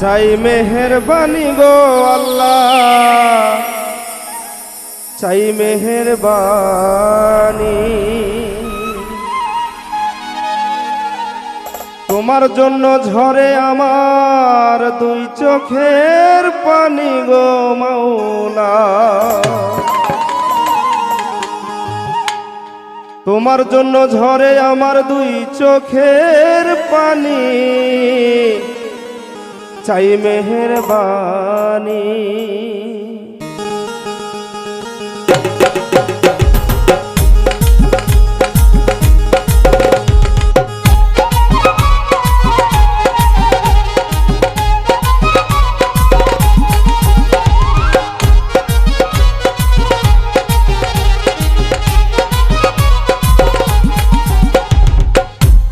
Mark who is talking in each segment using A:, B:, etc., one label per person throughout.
A: চাই মেহেরবানি গো আল্লাহ। চাই মেহেরবানি। তোমার জন্য ঝরে আমার দুই চোখের পানি গো মাওলা। তোমার জন্য ঝরে আমার দুই চোখের পানি। চাই মেহেরবানি।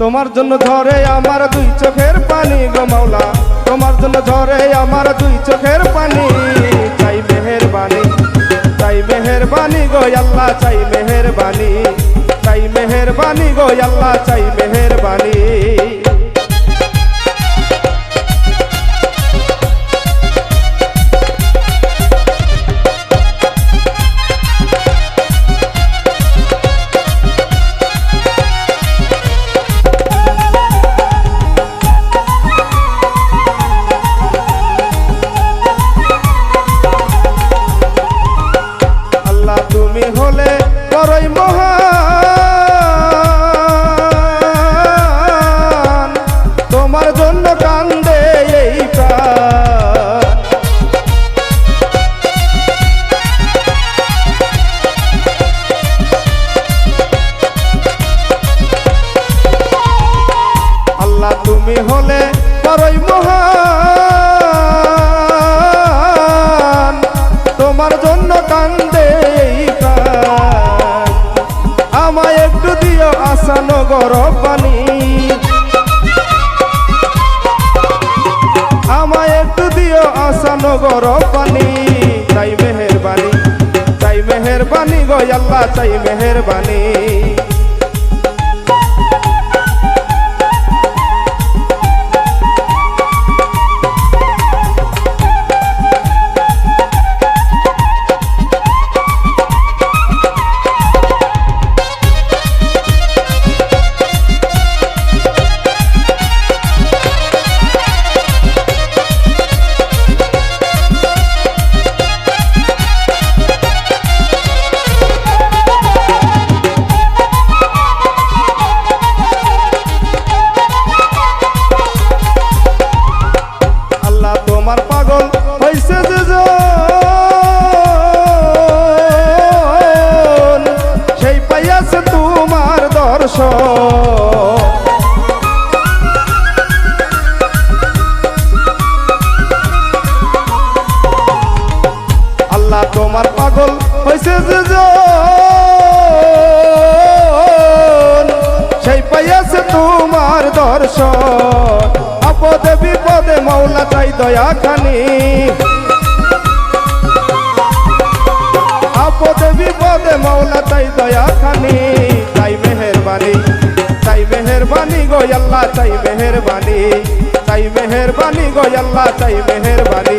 A: তোমার জন্য ঝরে আমার দুই চোখের পানি গো মাওলা। তোমার জন্য ঝরে আমার দুই চোখের পানি। চাই মেহেরবানি চাই মেহেরবানি গো আল্লাহ, চাই মেহেরবানি চাই মেহেরবানি গো আল্লাহ, চাই মেহেরবানি। গরব পানি। দিও আসানো গরব পানি। তাই মেহেরবানি তাই মেহেরবানি গো চাই মেহেরবানি। তোমার পাগল হয়েছে যে সেই পাইয়াছে তোমার দর্শন। আল্লাহ তোমার পাগল হয়েছে যে। সেই পাইয়াছে তোমার দর্শন। আপদে বিপদে মৌলা চাই দয়া খানি। আপদে, বিপদে মৌলা চাই দয়া খানি। চাই মেহেরবানি চাই মেহেরবানি গো আল্লাহ, চাই মেহেরবানি। চাই মেহেরবানি গো আল্লাহ, চাই মেহেরবানি।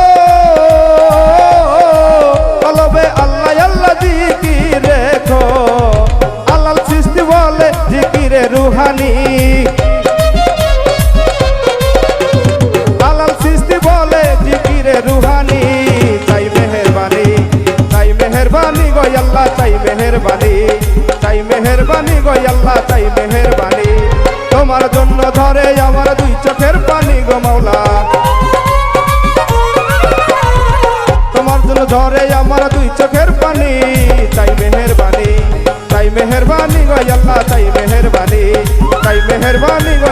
A: মেহেরবানি গো